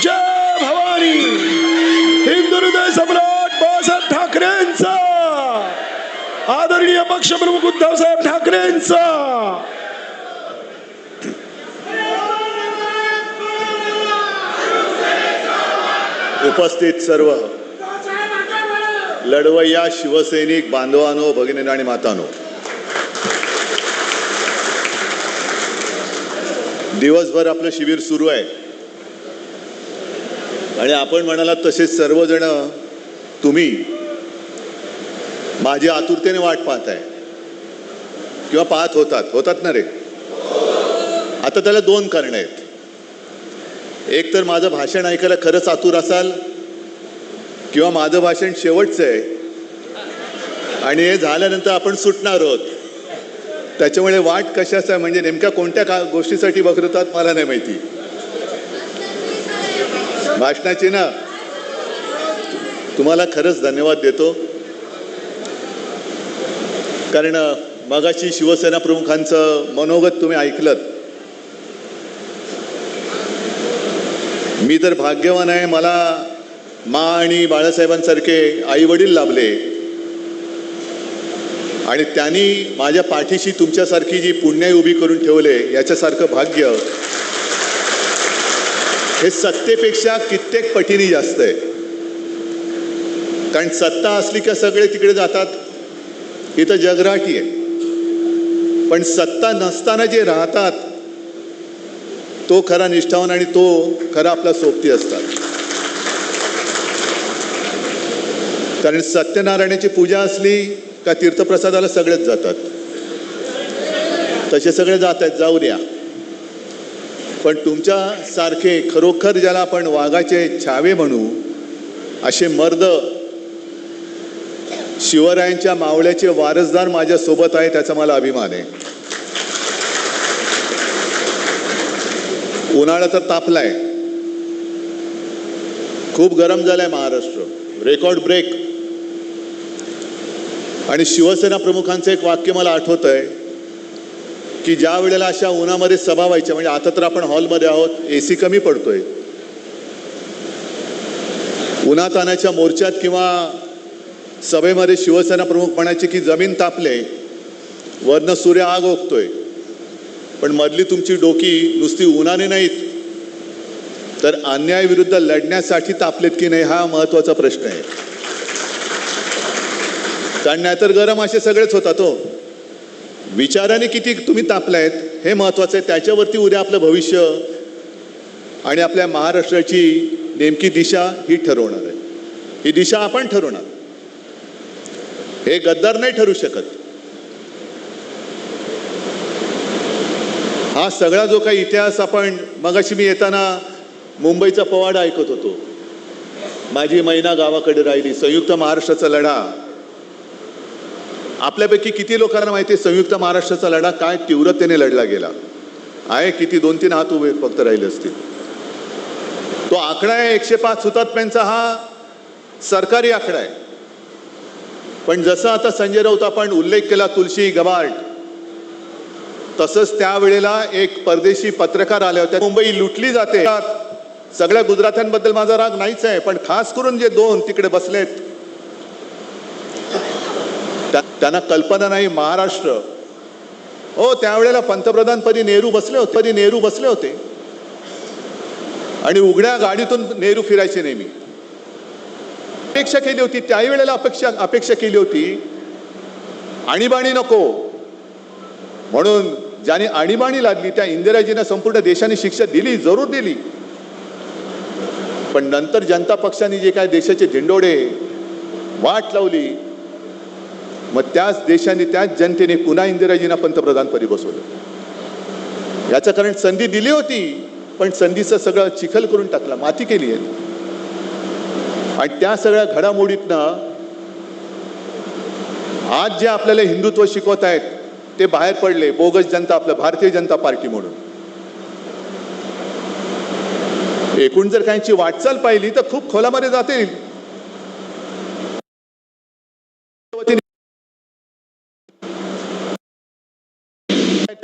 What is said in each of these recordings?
जय भवानी. हिंदू हृदय सम्राट बाळासाहेब ठाकरेंचा. आदरणीय पक्षप्रमुख उद्धवसाहेब ठाकरेंचा. उपस्थित सर्व लढवय्या शिवसैनिक बांधवानो भगिनी आणि मातानो. दिवसभर आपलं शिबिर सुरू आहे. आणि आपण म्हणालात तसेच सर्वजण तुम्ही माझी आतुरतेने वाट पाहताय किंवा पाहत होतात. होतात ना रे? आता त्याला दोन कारण आहेत. एक तर माझं भाषण ऐकायला खरंच आतुर असाल किंवा माझं भाषण शेवटचं आहे. आणि हे झाल्यानंतर आपण सुटणार आहोत. त्याच्यामुळे वाट कशाचं आहे? म्हणजे नेमक्या कोणत्या का गोष्टीसाठी बघतात मला नाही माहिती. भाषणाची ना. तुम्हाला खरंच धन्यवाद देतो. कारण मगाशी शिवसेना प्रमुखांचं मनोगत तुम्ही ऐकलं मी तर भाग्यवान आहे मला मा आणि बाळासाहेबांसारखे आई वडील लाभले. आणि त्यांनी माझ्या पाठीशी तुमच्यासारखी जी पुण्याई उभी करून ठेवले याच्यासारखं भाग्य हे सत्तेपेक्षा कित्येक पटीने जास्त आहे. कारण सत्ता असली का सगळे तिकडे जातात. ही तर जगराटी आहे. पण सत्ता नसताना जे राहतात तो खरा निष्ठावान आणि तो खरा आपला सोबती असतात. कारण सत्यनारायणाची पूजा असली का तीर्थप्रसादाला सगळेच जातात. तसे सगळे जात आहेत जाऊ द्या. पण तुमच्या सारखे खरोखर ज्याला आपण वाघाचे छावे म्हणू असे मर्द शिवरायांच्या मावळ्याचे वारसदार माझ्यासोबत आहे त्याचा मला अभिमान आहे. उन्हाळा तर तापलाय. खूप गरम झालाय महाराष्ट्र. रेकॉर्ड ब्रेक आणि शिवसेना प्रमुखांचं एक वाक्य मला आठवत आहे की ज्या वेळेला अशा उन्हामध्ये सभा व्हायच्या म्हणजे आता तर आपण हॉलमध्ये आहोत ए सी कमी पडतोय. उन्हातानाच्या मोर्चात किंवा सभेमध्ये शिवसेना प्रमुख म्हणायचे की जमीन तापले वरनं सूर्य आग ओकतोय. पण मधली तुमची डोकी नुसती उन्हाने नाहीत तर अन्यायाविरुद्ध लढण्यासाठी तापलेत की नाही हा महत्त्वाचा प्रश्न आहे. कारण नाहीतर गरम असे सगळेच होतात हो. विचाराने किती तुम्ही तापलायत हे महत्त्वाचं आहे. त्याच्यावरती उद्या आपलं भविष्य आणि आपल्या महाराष्ट्राची नेमकी दिशा ही ठरवणार आहे. ही दिशा आपण ठरवणार. हे गद्दार नाही ठरू शकत. हा सगळा जो काही इतिहास आपण मगाशी मी येताना मुंबईचा पवाडा ऐकत होतो. माझी मैना गावाकडे राहिली. संयुक्त महाराष्ट्राचा लढा. आपल्यापैकी किती लोकांना माहिती आहे संयुक्त महाराष्ट्राचा लढा काय तीव्रतेने लढला गेला? आहे किती? दोन तीन हात उभे फक्त राहिले असतील. तो आकडा आहे एकशे पाच हुतात्म्यांचा हा सरकारी आकडा आहे. पण जसं आता संजय राऊत आपण उल्लेख केला तुलसी गबार्ट तसंच त्यावेळेला एक परदेशी पत्रकार आले होते. मुंबई लुटली जाते. सगळ्या गुजरात्यांबद्दल माझा राग नाहीच आहे पण खास करून जे दोन तिकडे बसलेत त्यांना कल्पना नाही महाराष्ट्र. हो त्यावेळेला पंतप्रधानपदी नेहरू बसले होते. पदी नेहरू बसले होते. आणि उघड्या गाडीतून नेहरू फिरायचे नेहमी. अपेक्षा केली होती त्याही वेळेला अपेक्षा अपेक्षा केली होती आणीबाणी नको. म्हणून ज्याने आणीबाणी लादली त्या इंदिराजींना संपूर्ण देशाने शिक्षा दिली जरूर दिली. पण नंतर जनता पक्षाने जे काय देशाचे झेंडोडे वाट लावली मग त्याच देशाने त्याच जनतेने पुन्हा इंदिराजींना पंतप्रधानपदी बसवलं. याचं कारण संधी दिली होती पण संधीचं सगळं चिखल करून टाकला माती केली आहे. आणि त्या सगळ्या घडामोडीतनं आज जे आपल्याला हिंदुत्व शिकवत आहेत ते बाहेर पडले बोगस जनता आपलं भारतीय जनता पार्टी म्हणून. एकूण जर काहींची वाटचाल पाहिली तर खूप खोलामध्ये जातील.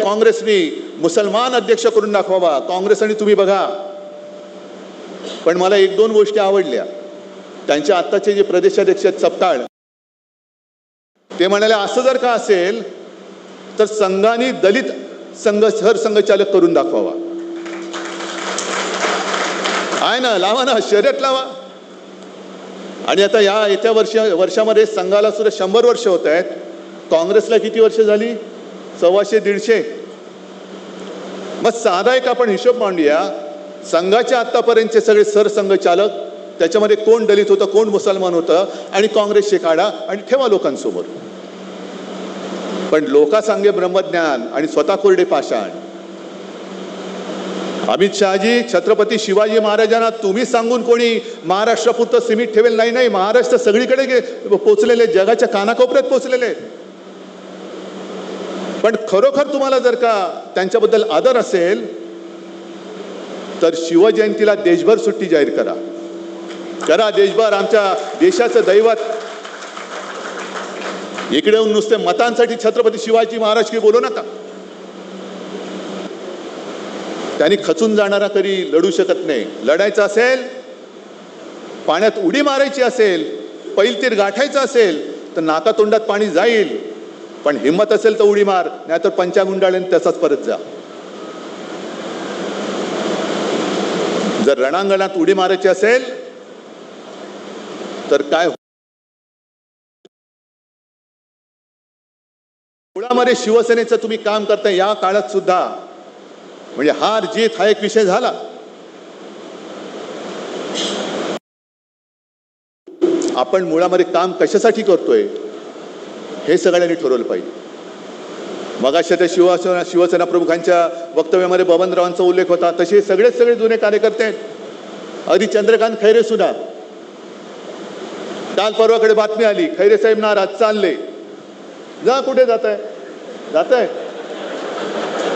काँग्रेसनी मुसलमान अध्यक्ष करून दाखवावा काँग्रेस आणि तुम्ही बघा. पण मला एक दोन गोष्टी आवडल्या. त्यांचे आत्ताचे जे प्रदेशाध्यक्ष आहेत सपकाळ ते म्हणाले असं जर का असेल तर संघाने दलित संघ सरसंघचालक करून दाखवावा. आहे ना लावा ना शर्यत लावा. आणि आता या येत्या वर्ष वर्षामध्ये संघाला सुद्धा शंभर वर्ष होत आहेत. काँग्रेसला किती वर्ष झाली? सव्वाशे दीडशे. मग साधा एक आपण हिशोब मांडूया. संघाचे आत्तापर्यंतचे सगळे सरसंघचालक त्याच्यामध्ये कोण दलित होतं कोण मुसलमान होतं आणि काँग्रेसचे काढा आणि ठेवा लोकांसमोर. पण लोकासांगे ब्रह्मज्ञान आणि स्वतः कोरडे पाषाण. अमित शहाजी छत्रपती शिवाजी महाराजांना तुम्ही सांगून कोणी महाराष्ट्रापुरतं सीमित ठेवेल? नाही नाही महाराष्ट्र सगळीकडे गे- पोचलेले जगाच्या कानाकोपऱ्यात पोचलेले. आहेत पण खरोखर तुम्हाला जर का त्यांच्याबद्दल आदर असेल तर शिवजयंतीला देशभर सुट्टी जाहीर करा. करा देशभर आमच्या देशाचं दैवत. इकडे येऊन नुसते मतांसाठी छत्रपती शिवाजी महाराज की बोलू नका. त्यांनी खचून जाणारा कधी लढू शकत नाही. लढायचं असेल पाण्यात उडी मारायची असेल पैलतीर गाठायचं असेल तर नाकातोंडात पाणी जाईल. पण हिंमत असेल तर उडी मार नाहीतर पंचागुंडाळीन तसाच परत जा. जर रणांगणात उडी मारायची असेल तर काय हो- मुळामध्ये शिवसेनेचं तुम्ही काम करताय या काळात सुद्धा. म्हणजे हार जीत हा एक विषय झाला. आपण मुळामध्ये काम कशासाठी करतोय? हे सगळ्यांनी ठरवलं पाहिजे. मगाशा त्या शिवसेना शिवसेना प्रमुखांच्या वक्तव्यामध्ये बबनरावांचा उल्लेख होता. तसे सगळेच सगळे जुने कार्यकर्ते आहेत. अगदी चंद्रकांत खैरे सुद्धा. काल परवाकडे बातमी आली खैरे साहेब नाराज चालले. जा कुठे जात आहे जात आहे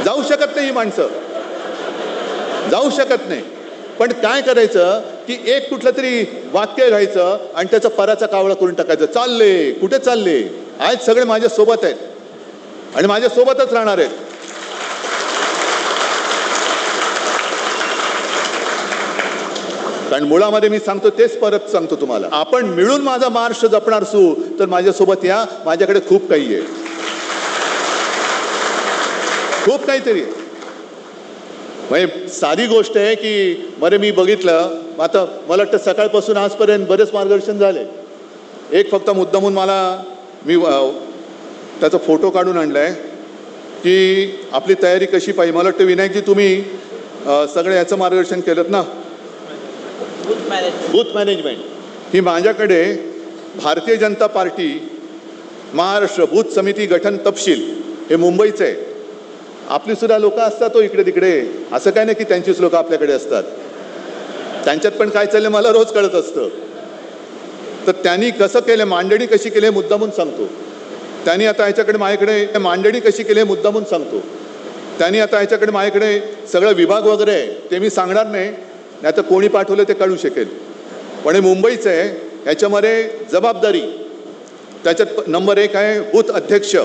जाऊ शकत नाही ही माणसं. जाऊ शकत नाही. पण काय करायचं की एक कुठलं तरी वाक्य घ्यायचं आणि त्याचा पराचा कावळा करून टाकायचं. चालले कुठे चालले? आज सगळे माझ्यासोबत आहेत. आणि माझ्यासोबतच राहणार आहेत. कारण मुळामध्ये मी सांगतो तेच परत सांगतो तुम्हाला. आपण मिळून माझा महाराष्ट्र जपणार असू तर माझ्यासोबत या. माझ्याकडे खूप काही आहे. खूप काहीतरी. म्हणजे साधी गोष्ट आहे की बरे मी बघितलं आता मला वाटतं सकाळपासून आजपर्यंत बरेच मार्गदर्शन झाले. एक फक्त मुद्दामून मला मी त्याचा फोटो काढून आणलाय की आपली तयारी कशी पाहिजे. मला वाटतं विनायकजी तुम्ही सगळं याचं मार्गदर्शन केलं ना? बूथ मॅनेजमेंट बूथ मॅनेजमेंट ही माझ्याकडे भारतीय जनता पार्टी महाराष्ट्र बूथ समिती गठन तपशील हे मुंबईचं आहे. आपली सुद्धा लोक असतात तो इकडे तिकडे. असं काय नाही की त्यांचीच लोक आपल्याकडे असतात. त्यांच्यात पण काय चाललंय मला रोज कळत असतं. तर त्यांनी कसं केलं मांडणी कशी केली हे मुद्दामून सांगतो. त्यांनी आता ह्याच्याकडे माझ्याकडे मांडणी कशी केली हे मुद्दामून सांगतो. त्यांनी आता ह्याच्याकडे माझ्याकडे सगळं विभाग वगैरे आहे ते मी सांगणार नाही नाही तर कोणी पाठवलं ते कळू शकेल. पण हे मुंबईचं आहे ह्याच्यामध्ये जबाबदारी. त्याच्यात नंबर एक आहे बूथ अध्यक्ष.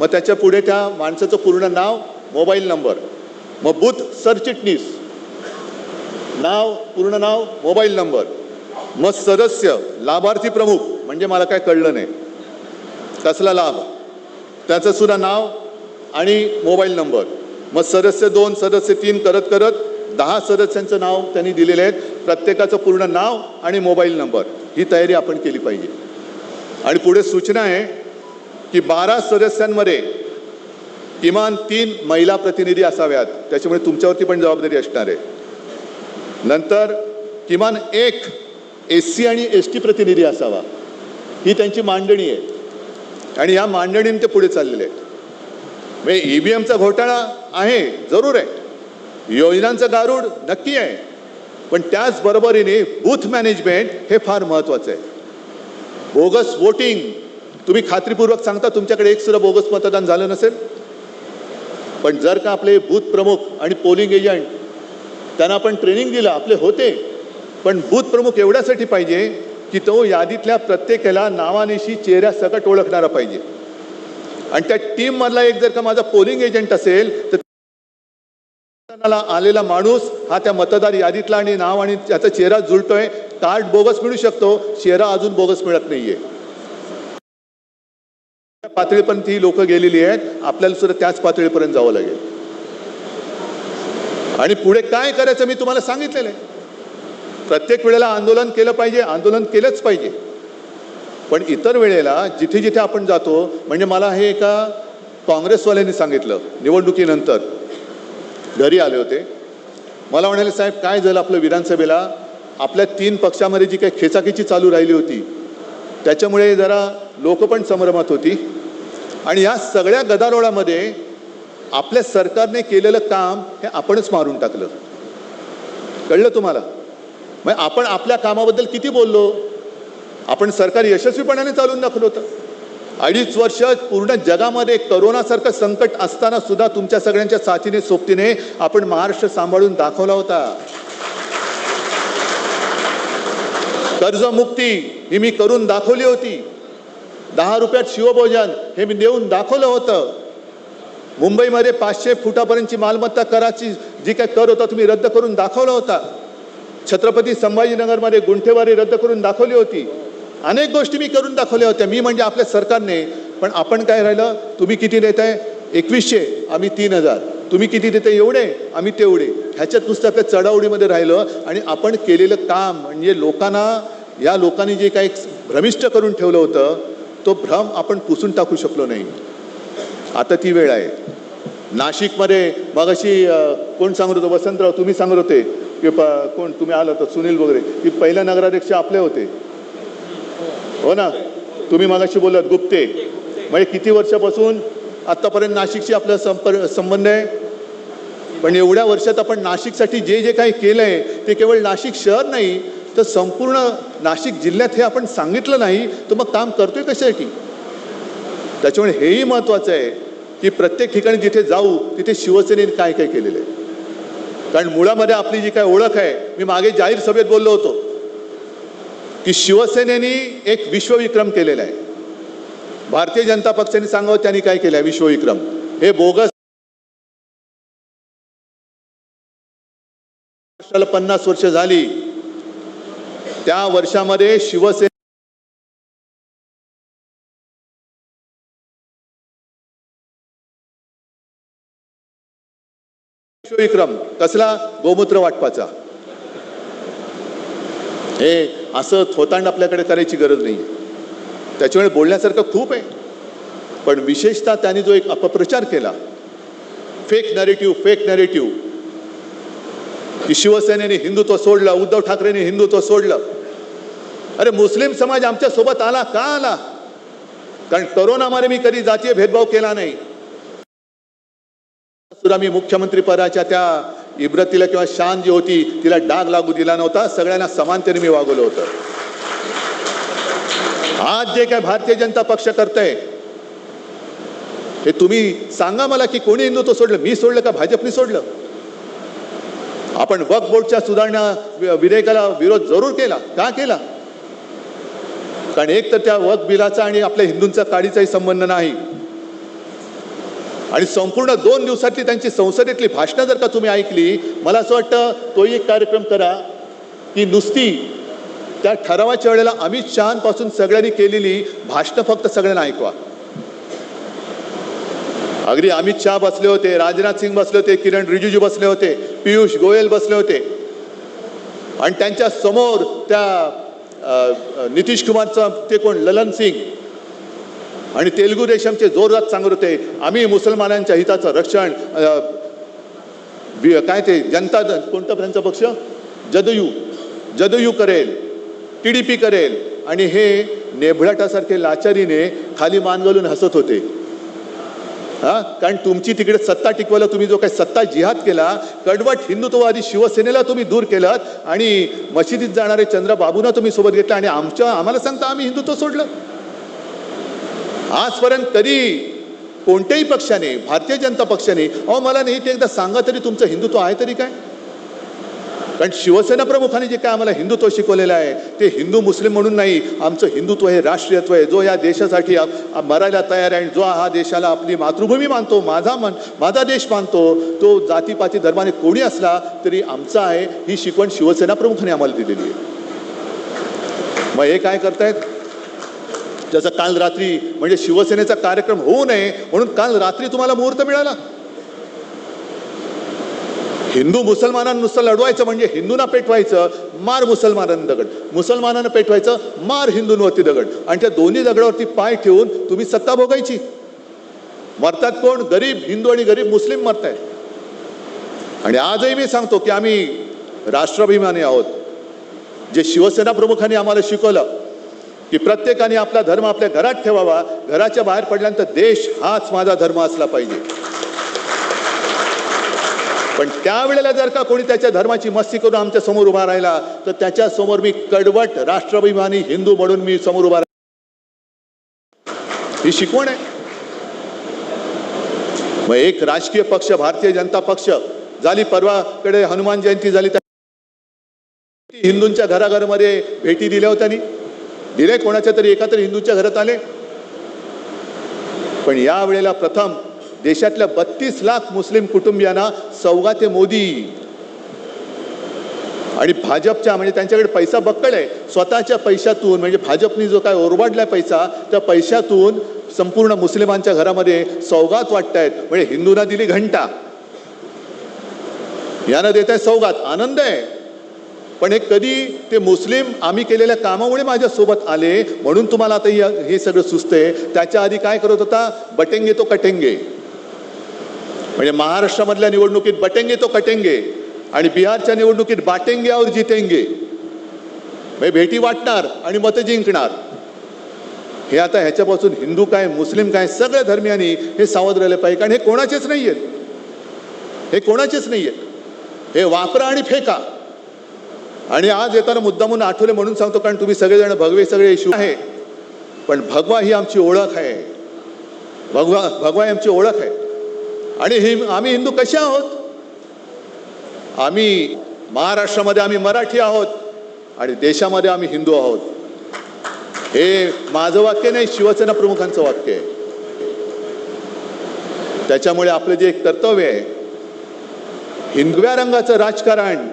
मग त्याच्या पुढे त्या माणसाचं पूर्ण नाव मोबाईल नंबर. मग बूथ सरचिटणीस. नाव पूर्ण नाव मोबाईल नंबर. मग सदस्य लाभार्थी प्रमुख म्हणजे मला काय कळलं नाही. कसला लाभ? त्याचं सुद्धा नाव आणि मोबाईल नंबर. मग सदस्य दोन सदस्य तीन करत करत दहा सदस्यांचं नाव त्यांनी दिलेले आहेत प्रत्येकाचं पूर्ण नाव आणि मोबाईल नंबर. ही तयारी आपण केली पाहिजे. आणि पुढे सूचना आहे की बारा सदस्यांमध्ये किमान तीन महिला प्रतिनिधी असाव्यात. त्याच्यामुळे तुमच्यावरती पण जबाबदारी असणार आहे. नंतर किमान एक एस सी आणि एस टी प्रतिनिधी असावा. ही त्यांची मांडणी आहे. आणि या मांडणीने ते पुढे चाललेले आहेत. म्हणजे ई व्ही एमचा घोटाळा आहे जरूर आहे. योजनांचं गारूड नक्की आहे. पण त्याचबरोबरीने बूथ मॅनेजमेंट हे फार महत्त्वाचं आहे. बोगस वोटिंग तुम्ही खात्रीपूर्वक सांगता तुमच्याकडे एक सुद्धा बोगस मतदान झालं नसेल? पण जर का आपले बूथ प्रमुख आणि पोलिंग एजंट त्यांना आपण ट्रेनिंग दिलं आपले होते पण बूथ प्रमुख एवढ्यासाठी पाहिजे की तो यादीतल्या प्रत्येकाला नावानिशी चेहऱ्या सकट ओळखणारा पाहिजे. आणि त्या टीममधला एक जर का माझा पोलिंग एजंट असेल तर आलेला माणूस हा त्या मतदार यादीतला आणि नाव आणि त्याचा चेहरा जुळतोय. कार्ड बोगस मिळू शकतो चेहरा अजून बोगस मिळत नाहीये. त्या पातळीपर्यंत ही लोक गेलेली आहेत. आपल्याला सुद्धा त्याच पातळीपर्यंत जावं लागेल. आणि पुढे काय करायचं मी तुम्हाला सांगितलेलं आहे. प्रत्येक वेळेला आंदोलन केलं पाहिजे आंदोलन केलंच पाहिजे. पण इतर वेळेला जिथे जिथे आपण जातो म्हणजे मला हे एका काँग्रेसवाल्यांनी सांगितलं निवडणुकीनंतर. घरी आले होते. मला म्हणाले साहेब काय झालं आपलं विधानसभेला? आपल्या तीन पक्षामध्ये जी काही खेचाखेची चालू राहिली होती त्याच्यामुळे जरा लोक पण संभ्रमात होती. आणि या सगळ्या गदारोळामध्ये आपल्या सरकारने केलेलं काम हे आपणच मारून टाकलं. कळलं तुम्हाला? मग आपण आपल्या कामाबद्दल किती बोललो? आपण सरकार यशस्वीपणाने चालून दाखवलं होतं. अडीच वर्ष पूर्ण जगामध्ये करोनासारखं संकट असताना सुद्धा तुमच्या सगळ्यांच्या साथीने सोबतीने आपण महाराष्ट्र सांभाळून दाखवला होता. कर्जमुक्ती ही मी करून दाखवली होती. दहा रुपयात शिवभोजन हे मी देऊन दाखवलं होतं. मुंबईमध्ये पाचशे फुटापर्यंतची मालमत्ता कराची जी काय कर होता तुम्ही रद्द करून दाखवला होता. छत्रपती संभाजीनगरमध्ये गुंठेवारी रद्द करून दाखवली होती. अनेक गोष्टी मी करून दाखवल्या होत्या. मी म्हणजे आपल्या सरकारने. पण आपण काय राहिलं? तुम्ही किती देताय एकवीसशे. आम्ही तीन हजार. तुम्ही किती देते एवढे. आम्ही तेवढे. ह्याच्यात नुसतं आपल्या चढावडीमध्ये राहिलं आणि आपण केलेलं काम म्हणजे लोकांना या लोकांनी जे काही भ्रमिष्ट करून ठेवलं होतं तो भ्रम आपण पुसून टाकू शकलो नाही. आता ती वेळ आहे. नाशिकमध्ये मग अशी कोण सांगत होतं? वसंतराव तुम्ही सांगत होते. की प कोण तुम्ही आलं तर सुनील वगैरे. की पहिल्या नगराध्यक्ष आपले होते. हो ना? तुम्ही मगाशी बोलत गुप्ते. म्हणजे किती वर्षापासून आत्तापर्यंत नाशिकशी आपला संपर्क संबंध आहे? पण एवढ्या वर्षात आपण नाशिकसाठी जे जे काही केलं आहे ते केवळ नाशिक शहर नाही तर संपूर्ण नाशिक जिल्ह्यात हे आपण सांगितलं नाही तर मग काम करतोय कशासाठी? त्याच्यामुळे हेही महत्त्वाचं आहे की प्रत्येक ठिकाणी जिथे जाऊ तिथे शिवसेनेने काय काय केलेलं आहे? कारण मुळामध्ये आपली जी काय ओळख आहे मी मागे जाहीर सभेत बोललो होतो की शिवसेनेने एक विश्वविक्रम केलेला आहे. भारतीय जनता पक्षाने सांगावं त्यांनी काय केलं आहे विश्वविक्रम? हे बोगस महाराष्ट्राला पन्नास वर्ष झाली. त्या वर्षामध्ये शिवसेना विक्रम कसला गोमूत्र वाटपाचा? हे असं थोतांड आपल्याकडे करायची गरज नाही. त्याच्यामुळे बोलण्यासारखं खूप आहे. पण विशेषतः त्यांनी जो एक अपप्रचार केला फेक नॅरेटिव्ह फेक नॅरेटिव्ह की शिवसेनेने हिंदुत्व सोडलं उद्धव ठाकरेने हिंदुत्व सोडलं. अरे मुस्लिम समाज आमच्यासोबत आला का आला? कारण करोनामध्ये मी कधी जातीय भेदभाव केला नाही. सुद्धा मी मुख्यमंत्री पदाच्या त्या इब्रतीला किंवा शान जी होती तिला डाग लागू दिला नव्हता. सगळ्यांना समानतेने मी वागवलं होतं. आज जे काय भारतीय जनता पक्ष करतंय हे तुम्ही सांगा मला की कोणी हिंदुत्व सोडलं? मी सोडलं का भाजपने सोडलं? आपण वक्फ बोर्डच्या सुधारणा विधेयकाला विरोध जरूर केला. का केला? कारण एक तर त्या वक्फ बिलाचा आणि आपल्या हिंदूंचा काडीचाही संबंध नाही. आणि संपूर्ण दोन दिवसातली त्यांची संसदेतली भाषणं जर का तुम्ही ऐकली मला असं वाटतं तोही एक कार्यक्रम करा की नुसती त्या ठरावाच्या वेळेला अमित शहापासून सगळ्यांनी केलेली भाषणं फक्त सगळ्यांना ऐकवा. अगदी अमित शहा बसले होते राजनाथ सिंग बसले होते किरण रिजिजू बसले होते पियुष गोयल बसले होते. आणि त्यांच्यासमोर त्या नितीश कुमारचं ते कोण ललन सिंग आणि तेलुगू देशमचे जोरदार सांगत होते. आम्ही मुसलमानांच्या हिताचं रक्षण काय ते जनता दल कोणता त्यांचा पक्ष? जदयू. जदयू करेल टी डी पी करेल. आणि हे नेभळाटासारखे लाचारीने खाली मान घालून हसत होते. हां? कारण तुमची तिकडे सत्ता टिकवायला तुम्ही जो काही सत्ता जिहाद केला कडवट हिंदुत्ववादी शिवसेनेला तुम्ही दूर केलात आणि मशिदीत जाणारे चंद्रबाबूंना तुम्ही सोबत घेतलं आणि आमच्या आम्हाला सांगता आम्ही हिंदुत्व सोडलं. आजपर्यंत कधी कोणत्याही पक्षाने भारतीय जनता पक्षाने अहो मला नाही ते एकदा सांगा तरी तुमचं हिंदुत्व आहे तरी काय? कारण शिवसेना प्रमुखांनी जे काय आम्हाला हिंदुत्व शिकवलेलं आहे ते हिंदू मुस्लिम म्हणून नाही आमचं हिंदुत्व हे राष्ट्रीयत्व आहे. जो या देशासाठी मरायला तयार आहे आणि जो हा देशाला आपली मातृभूमी मानतो माझा मन माझा देश मानतो तो जातीपाती धर्माने कोणी असला तरी आमचा आहे ही शिकवण शिवसेना प्रमुखाने आम्हाला दिलेली आहे. मग हे काय करतायत? ज्याचा काल रात्री म्हणजे शिवसेनेचा कार्यक्रम होऊ नये म्हणून काल रात्री तुम्हाला मुहूर्त मिळाला. हिंदू मुसलमानांनुसार लढवायचं म्हणजे हिंदूंना पेटवायचं मार मुसलमानांना दगड. मुसलमानांना पेटवायचं मार हिंदूंवरती दगड. आणि त्या दोन्ही दगडावरती पाय ठेवून तुम्ही सत्ता भोगायची. मरतात कोण? गरीब हिंदू आणि गरीब मुस्लिम मरताय आणि आजही मी सांगतो की आम्ही राष्ट्राभिमानी आहोत. जे शिवसेना प्रमुखांनी आम्हाला शिकवलं की प्रत्येकाने आपला धर्म आपल्या घरात ठेवावा. घराच्या बाहेर पडल्यानंतर देश हाच माझा धर्म असला पाहिजे. पण त्यावेळेला जर का कोणी त्याच्या धर्माची मस्ती करून आमच्यासमोर उभा राहिला तर त्याच्यासमोर मी कडवट राष्ट्राभिमानी हिंदू म्हणून मी समोर उभा राहिला. ही शिकवण आहे. मग एक राजकीय पक्ष भारतीय जनता पक्ष झाली परवाकडे हनुमान जयंती झाली त्या हिंदूंच्या घराघरामध्ये भेटी दिल्या होत्या दिले कोणाच्या तरी एका तरी हिंदूच्या घरात आले. पण या वेळेला प्रथम देशातल्या बत्तीस लाख मुस्लिम कुटुंबियांना सौगाते मोदी. आणि भाजपच्या म्हणजे त्यांच्याकडे पैसा बक्कळ आहे. स्वतःच्या पैशातून म्हणजे भाजपनी जो काय ओरबाडलाय पैसा त्या पैशातून संपूर्ण मुस्लिमांच्या घरामध्ये सौगात वाटतायत. म्हणजे हिंदूंना दिली घंटा. यानं देत आहे सौगात. आनंद आहे. पण हे कधी ते मुस्लिम आम्ही केलेल्या कामामुळे माझ्यासोबत आले म्हणून तुम्हाला आता हे- हे सगळं सुचतंय. त्याच्या आधी काय करत होता? बटेंगे तो कटेंगे. म्हणजे महाराष्ट्रामधल्या निवडणुकीत बटेंगे तो कटेंगे आणि बिहारच्या निवडणुकीत बाटेंगे और जितेंगे. म्हणजे भेटी वाटणार आणि मतं जिंकणार. हे आता ह्याच्यापासून हिंदू काय मुस्लिम काय सगळ्या धर्मियांनी हे सावध राहिले पाहिजे. कारण हे कोणाचेच नाही आहेत हे कोणाचेच नाही आहेत हे वापरा आणि फेका. आणि आज येताना मुद्दामून आठवले म्हणून सांगतो कारण तुम्ही सगळेजण भगवे सगळे इशू आहे. पण भगवा ही आमची ओळख आहे. भगवा भगवा ही आमची ओळख आहे. आणि ही आम्ही हिंदू कसे आहोत? आम्ही महाराष्ट्रामध्ये आम्ही मराठी आहोत आणि देशामध्ये आम्ही हिंदू आहोत. हे माझं वाक्य नाही शिवसेना प्रमुखांचं वाक्य आहे. त्याच्यामुळे आपलं जे एक कर्तव्य आहे हिंदव्या रंगाचं राजकारण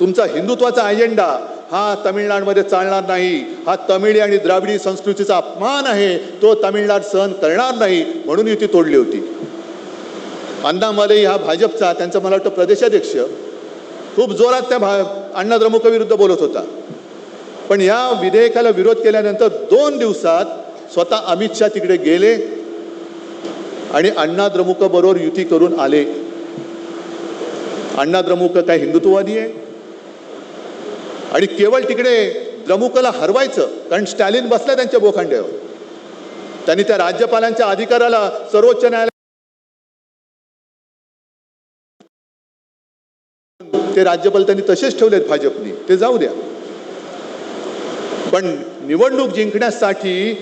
तुमचा हिंदुत्वाचा अजेंडा हा तमिळनाडमध्ये चालणार नाही. हा तमिळी आणि द्राविडी संस्कृतीचा अपमान आहे. तो तमिळनाड सहन करणार नाही म्हणून युती तोडली होती. अण्णामलई हा भाजपचा त्यांचा मला वाटतं प्रदेशाध्यक्ष. खूप जोरात त्या भा अण्णा द्रमुकविरुद्ध बोलत होता. पण या विधेयकाला विरोध केल्यानंतर दोन दिवसात स्वतः अमित शहा तिकडे गेले आणि अण्णा द्रमुकबरोबर युती करून आले. अण्णा द्रमुक काय हिंदुत्ववादी आहे? आणि केवळ तिकडे द्रमुकला हरवायचं कारण स्टॅलिन बसला त्यांच्या बोखांड्यावर. त्यांनी त्या राज्यपालांच्या अधिकाराला सर्वोच्च न्यायालय ते राज्यपाल त्यांनी तसेच ठेवलेत भाजपनी. ते जाऊ द्या. पण निवडणूक जिंकण्यासाठी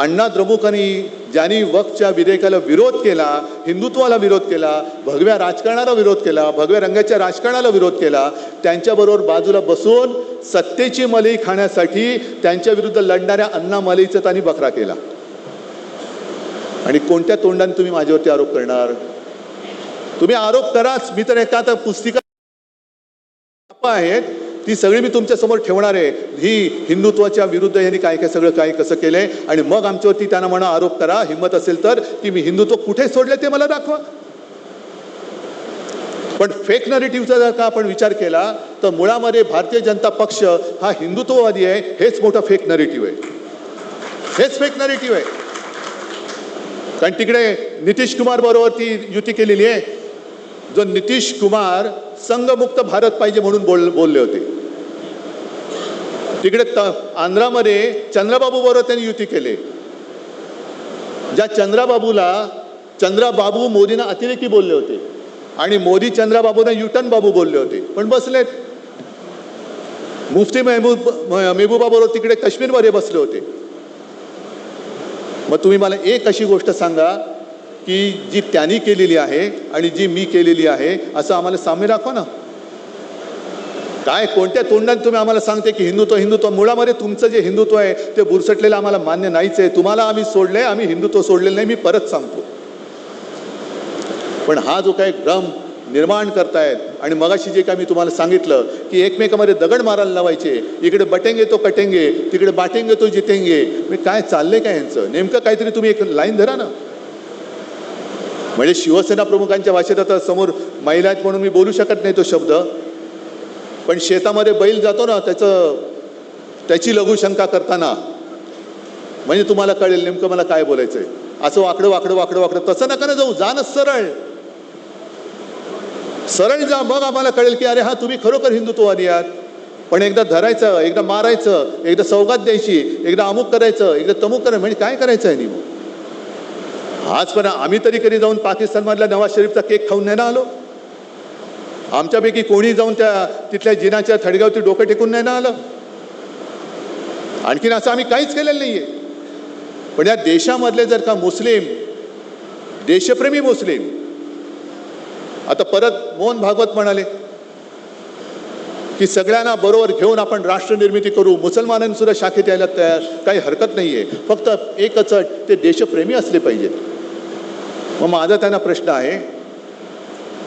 अण्णा द्रमुकांनी ज्यांनी वक्फच्या विधेयकाला विरोध केला हिंदुत्वाला विरोध केला भगव्या राजकारणाला विरोध केला भगव्या रंगाच्या राजकारणाला विरोध केला त्यांच्याबरोबर बाजूला बसून सत्तेची मलई खाण्यासाठी त्यांच्या विरुद्ध लढणाऱ्या अण्णा मलईचा त्यांनी बकरा केला. आणि कोणत्या तोंडाने तुम्ही माझ्यावरती आरोप करणार? तुम्ही आरोप कराच. मी तर एका तर पुस्तिका आहेत. ती सगळी मी तुमच्यासमोर ठेवणार आहे. ही हिंदुत्वाच्या विरुद्ध यांनी काय काय सगळं काय कसं केलंय? आणि मग आमच्यावरती त्यांना म्हणा आरोप करा हिंमत असेल तर की मी हिंदुत्व कुठे सोडले ते मला दाखवा. पण फेक नरेटिव्हचा जर का आपण विचार केला तर मुळामध्ये भारतीय जनता पक्ष हा हिंदुत्ववादी आहे हेच मोठं फेक नरेटिव्ह आहे. हेच फेक नरेटिव्ह आहे. कारण तिकडे नितीश कुमार बरोबर ती युती केलेली आहे. जो नितीश कुमार संघमुक्त भारत पाहिजे म्हणून बोल बोलले होते. तिकडे त आंध्रामध्ये चंद्राबाबू बरोबर त्यांनी युती केली. ज्या चंद्राबाबूला चंद्राबाबू मोदींना अतिरेकी बोलले होते आणि मोदी चंद्राबाबूंना युटन बाबू बोलले होते. पण बसलेत. मुफ्ती मेहबूब मेहबूबा बरोबर तिकडे काश्मीरमध्ये बसले होते. मग तुम्ही मला एक अशी गोष्ट सांगा की जी त्यांनी केलेली आहे आणि जी मी केलेली आहे असं आम्हाला साम्य दाखवा ना. काय कोणत्या तोंडाने तुम्ही आम्हाला सांगते की हिंदुत्व हिंदुत्व? मुळामध्ये तुमचं जे हिंदुत्व आहे ते बुरसटलेलं आम्हाला मान्य नाहीच आहे. तुम्हाला आम्ही सोडलंय आम्ही हिंदुत्व सोडलेलं नाही मी परत सांगतो. पण हा जो काही भ्रम निर्माण करतायत आणि मगाशी जे काय मी तुम्हाला सांगितलं की एकमेकामध्ये दगड मारायला लावायचे इकडे बटेंगे तो कटेंगे तिकडे बाटेंगे तो जितेंगे मी काय चाललंय काय यांचं? नेमकं काहीतरी तुम्ही एक लाईन धरा ना. म्हणजे शिवसेना प्रमुखांच्या भाषेत आता समोर महिला आहेत म्हणून मी बोलू शकत नाही तो शब्द. पण शेतामध्ये बैल जातो ना त्याचं त्याची लघुशंका करताना म्हणजे तुम्हाला कळेल नेमकं मला काय बोलायचं आहे असं वाकडं वाकडं वाकडं वाकडं तसं नका ना जाऊ जा ना सरळ. सरळ जा मग आम्हाला कळेल की अरे हा तुम्ही खरोखर हिंदुत्ववादी आहात. पण एकदा धरायचं एकदा मारायचं एकदा सौगात द्यायची एकदा अमुक करायचं एकदा तमुक करायचं म्हणजे काय करायचं आहे निमू आजपर्यंत आम्ही तरी कधी जाऊन पाकिस्तानमधल्या नवाज शरीफचा केक खाऊन नाही ना आलो? आमच्यापैकी कोणी जाऊन त्या तिथल्या जिनाच्या थडग्यावरती डोकं टेकून नाही ना आलं? आणखीन असं आम्ही काहीच केलेलं नाही आहे पण या देशामधले जर का मुस्लिम देशप्रेमी मुस्लिम आता परत मोहन भागवत म्हणाले की सगळ्यांना बरोबर घेऊन आपण राष्ट्रनिर्मिती करू मुसलमानांसुद्धा शाखेत यायला तयार काही हरकत नाही आहे फक्त एकच ते देशप्रेमी असले पाहिजेत. मग माझा त्यांना प्रश्न आहे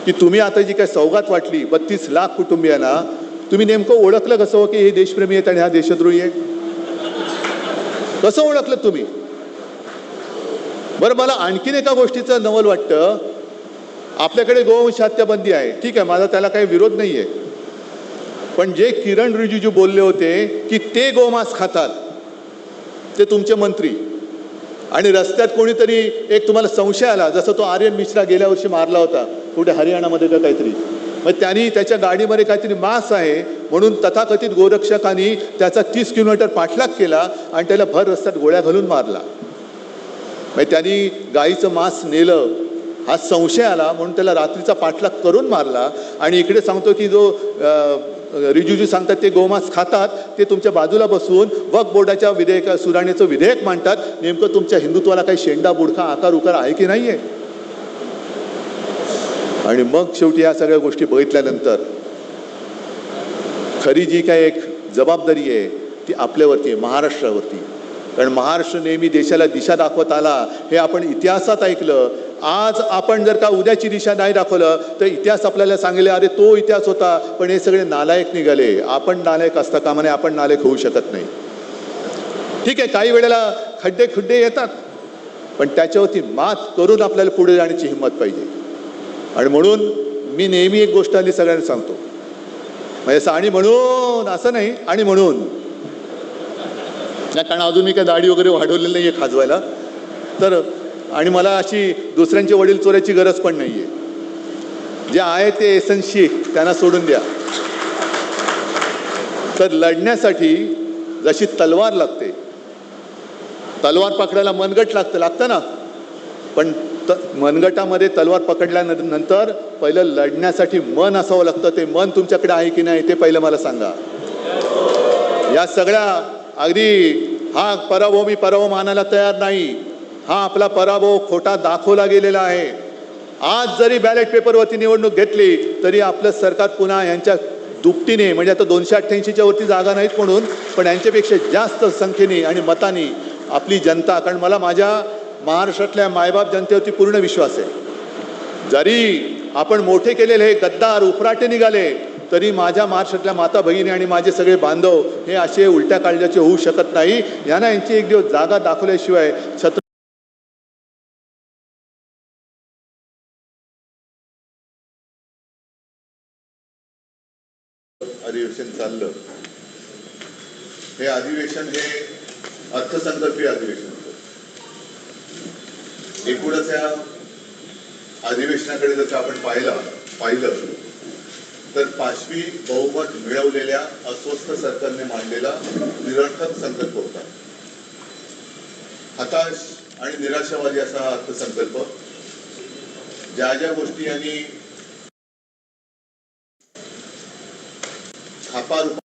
की तुम्ही आता जी काय सौगात वाटली बत्तीस लाख कुटुंबियांना तुम्ही नेमकं ओळखलं कसं हो की हे देशप्रेमी आहेत आणि हा देशद्रोही आहे? कसं ओळखलं तुम्ही? बरं मला आणखीन एका गोष्टीचं नवल वाटतं. आपल्याकडे गोवंश हत्याबंदी आहे. ठीक आहे माझा त्याला काही विरोध नाही आहे पण जे किरण रिजिजू बोलले होते की ते गोमांस खातात ते तुमचे मंत्री. आणि रस्त्यात कोणीतरी एक तुम्हाला संशय आला जसं तो आर्यन मिश्रा गेल्या वर्षी मारला होता. कुठे हरियाणामध्ये का काहीतरी. मग त्यांनी त्याच्या गाडीमध्ये काहीतरी मांस आहे म्हणून तथाकथित गोरक्षकांनी त्याचा तीस किलोमीटर पाठलाग केला आणि त्याला भर रस्त्यात गोळ्या घालून मारला. मग त्यांनी गाईचं मांस नेलं. हा संशय आला म्हणून त्याला रात्रीचा पाठलाग करून मारला. आणि इकडे सांगतो की जो अं, रिजिजू सांगतात ते गोमांस खातात ते तुमच्या बाजूला बसून वक बोर्डाच्या विधेयक सुधारणेचं विधेयक मांडतात. नेमकं तुमच्या हिंदुत्वाला काही शेंडा बुडखा आकार उकार आहे की नाही आहे आणि मग शेवटी या सगळ्या गोष्टी बघितल्यानंतर खरी जी काय एक जबाबदारी आहे ती आपल्यावरती आहे महाराष्ट्रावरती. कारण महाराष्ट्र नेहमी देशाला दिशा दाखवत आला हे आपण इतिहासात ऐकलं. आज आपण जर का उद्याची दिशा नाही दाखवलं तर इतिहास आपल्याला सांगितले अरे तो इतिहास होता पण हे सगळे नालायक निघाले. आपण नालायक असता कामाने आपण नालायक होऊ शकत नाही. ठीक आहे काही वेळेला खड्डे खुड्डे येतात पण त्याच्यावरती मात करून आपल्याला पुढे जाण्याची हिंमत पाहिजे. आणि म्हणून मी नेहमी एक गोष्ट आली सगळ्यांना सांगतो. म्हणजे असं आणि म्हणून असं नाही आणि म्हणून. नाही कारण अजून मी काय दाढी वगैरे वाढवलेली नाही आहे खाजवायला. तर आणि मला अशी दुसऱ्यांचे वडील चोऱ्याची गरज पण नाही आहे जे आहे ते एसनशी त्यांना सोडून द्या. तर लढण्यासाठी जशी तलवार लागते तलवार पकडायला मनगट लागतं लागतं ना. पण त मनगटामध्ये तलवार पकडल्यानंतर पहिलं लढण्यासाठी मन असावं लागतं. ते मन तुमच्याकडे आहे की नाही ते पहिलं मला सांगा. या सगळ्या अगदी हा पराभव मी पराभव मानायला तयार नाही. हा आपला पराभव खोटा दाखवला गेलेला आहे. आज जरी बॅलेट पेपरवरती निवडणूक घेतली तरी आपलं सरकार पुन्हा यांच्या दुपटीने म्हणजे आता दोनशे अठ्ठ्याऐंशीच्या वरती जागा नाहीत म्हणून पण यांच्यापेक्षा जास्त संख्येने आणि मताने आपली जनता कारण मला माझ्या महाराष्ट्रातल्या मायबाप जनतेवरती पूर्ण विश्वास आहे. जरी आपण मोठे केलेले हे गद्दार उफराटे निघाले तरी माझ्या महाराष्ट्रातल्या माता भगिनी आणि माझे सगळे बांधव हे असे उलट्या काळजाचे होऊ शकत नाही. यांना यांची एक दिवस जागा दाखवल्याशिवाय छत्र अधिवेशन चाललं. हे अधिवेशन हे अर्थसंकल्पीय अधिवेशन. एकूणच या अधिवेशनाकडे जर आपण पाहिला पाहिलं तर पाचवी बहुमत मिळवलेल्या अस्वस्थ सरकारने मांडलेला निरर्थक संकल्प होता. हताश आणि निराशावादी असा अर्थसंकल्प. ज्या ज्या गोष्टी यांनी थापा